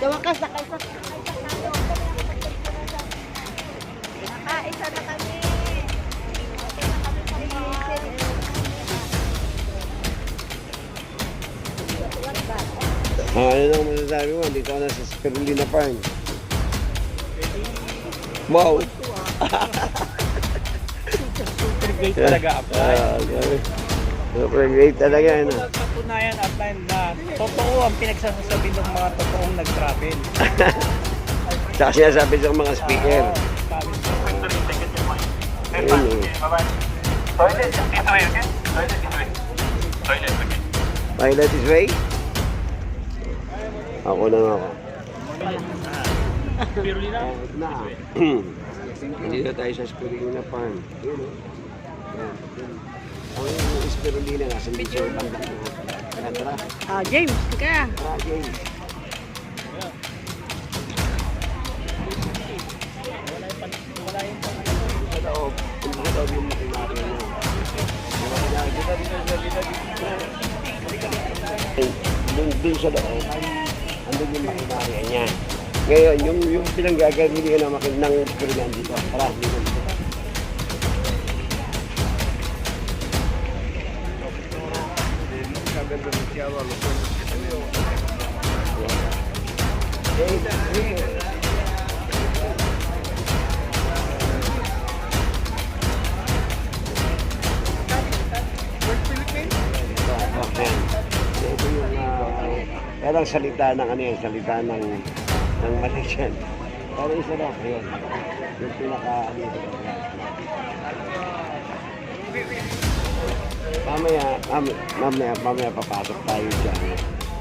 Dumakas na kayo sa Nakaisa na kami. Ah, ano nang masasabi mo? Dito ka na sa Spirulina Farm. Wow! Super great talaga apply. Ah, grabe. Super great talaga, ano? Patunayan apply na totoo ang pinagsasasabi ng mga totoong nag-travel. Tsaka sinasabi sa mga speaker. Ayun, eh. Toilet this way, okay? Toilet this way. Toilet, okay. Pilot this way? Ako na nga ako. Kahit na. Hindi na tayo sa Spirulina Farm. Oh. Ang Spirulina dito sa bandang mo. Tara, tara. Ah, James, ka. Tara, James. Sa loob. Hindi sa loob yung makinari niya. Yung makinari. Dito, dito, dito, dito, Dun, dun sa loob. Andun yung makinari niya. Ngayon, yung, yung pinanggagawin na makin ng Spirulina dito. Tara, dito, dito. Okay. Ito yung uh, pero ang salita ng ano yan, salita ng ng Malaysian. Pero isa lang, yun. Yung pinaka ano yun. Mamaya, mamaya, mamaya, papasok tayo dyan.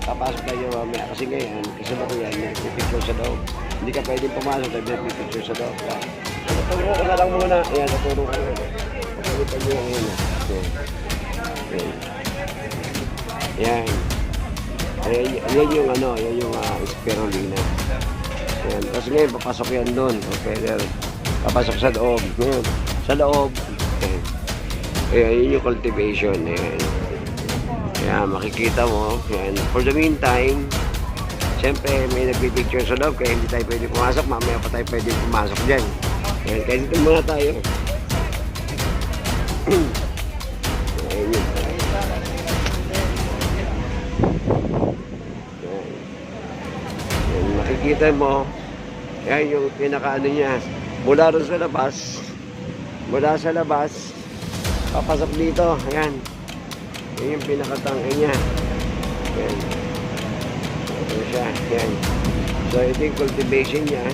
Papasok tayo mamaya kasi ngayon, kasi ba yan, may picture sa loob. Hindi ka pwedeng pumasok dahil may picture sa loob. Kaya, Naturo ko na lang muna. Ayan, naturo ko na. Pakita niyo yung yun. Okay. Okay. Yan. Ayan, yan yung ano, yan yung uh, spirulina. Yan. Tapos ngayon, papasok yan doon. Okay, there. Papasok sa loob. Ngayon, sa loob. Ayan. Ayan, yun yung cultivation. Ayan. Ayan, makikita mo. Ayan. For the meantime, Siyempre, may nagpipicture sa loob kaya hindi tayo pwede pumasok. Mamaya pa tayo pwede pumasok dyan. Ayan, kaya dito muna tayo. Ayan yun. Ayan. Ayan, makikita mo, yan yung pinakaano niya. Mula rin sa labas, mula sa labas, papasok dito. Ayan. Yan yung pinakatangke niya. Ayan. Ito siya. Yan. So, ito yung cultivation niya.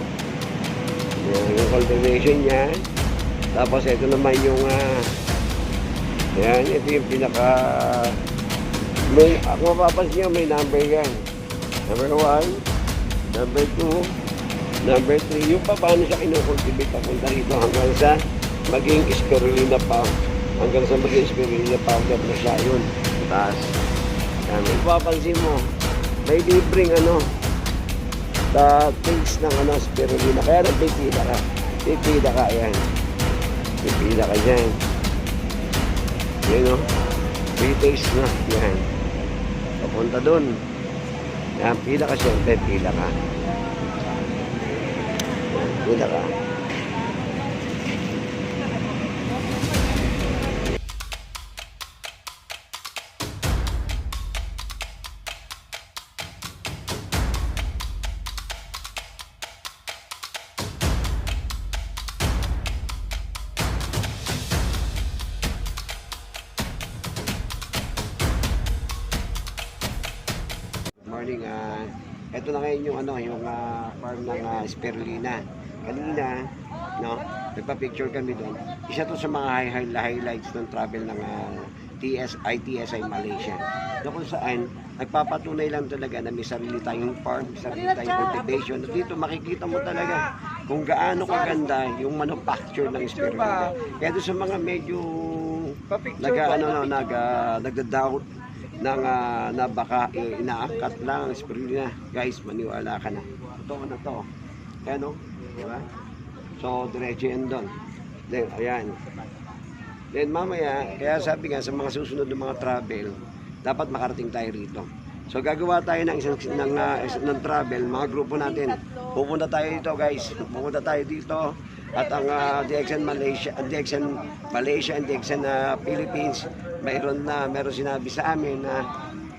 Yan, yung cultivation niya. Tapos, ito naman yung, ah, yan, ito yung pinaka, may, kung mapapansin nyo, may number yan. Number one, number two, number three. Yung pa, paano siya kinukultivate papunta rito hanggang sa maging spirulina pa. Hanggang sa maging spirulina powder na siya yun. Taas. Yan, kung mapapansin mo, may libreng ano, sa taste ng ano, spirulina. Kaya nang pipila ka. Pipila ka, yan. Pipila ka dyan. Yan o. Free taste na. Yan. Papunta dun. Yan, pila ka siyempre, pila ka. Pila ka. Morning. ah ito na ngayon yung ano, yung ah, farm ng ah, spirulina. Kanina, no, nagpa-picture kami doon. Isa to sa mga high, high, highlights ng travel ng ah, TS, ITSI Malaysia. Na kung saan, nagpapatunay lang talaga na may sarili tayong farm, sarili tayong cultivation. At dito makikita mo talaga kung gaano kaganda yung manufacture ng spirulina. Kaya doon sa mga medyo nag ano no nag uh, nagda-doubt ng ah, na eh, inaangkat lang ang spirulina. Guys, maniwala ka na. Totoo na to. Kaya no? Di ba? So, diretso yan doon. Then, ayan. Then, mamaya, kaya sabi nga sa mga susunod ng mga travel, dapat makarating tayo rito. So gagawa tayo ng isang ng, isang- ng travel, mga grupo natin. Pupunta tayo dito guys. Pupunta tayo dito. At ang ah, DXN Malaysia, DXN Malaysia and DXN ah, Philippines, mayroon na mayroon sinabi sa amin na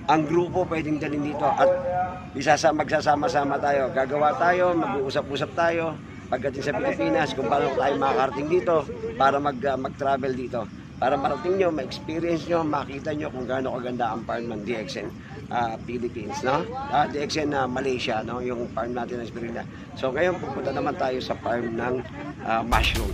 ang grupo pwedeng dalhin dito at isasama magsasama-sama tayo. Gagawa tayo, mag-uusap-usap tayo pagdating sa Pilipinas kung paano tayo makakarating dito para mag ah, mag-travel dito. Para marating nyo, ma-experience nyo, makita nyo kung gaano kaganda ang farm ng DXN ah, Philippines, no? Ah, DXN na Malaysia, no? Yung farm natin ng Spirilla. So ngayon pupunta naman tayo sa farm ng ah, mushroom.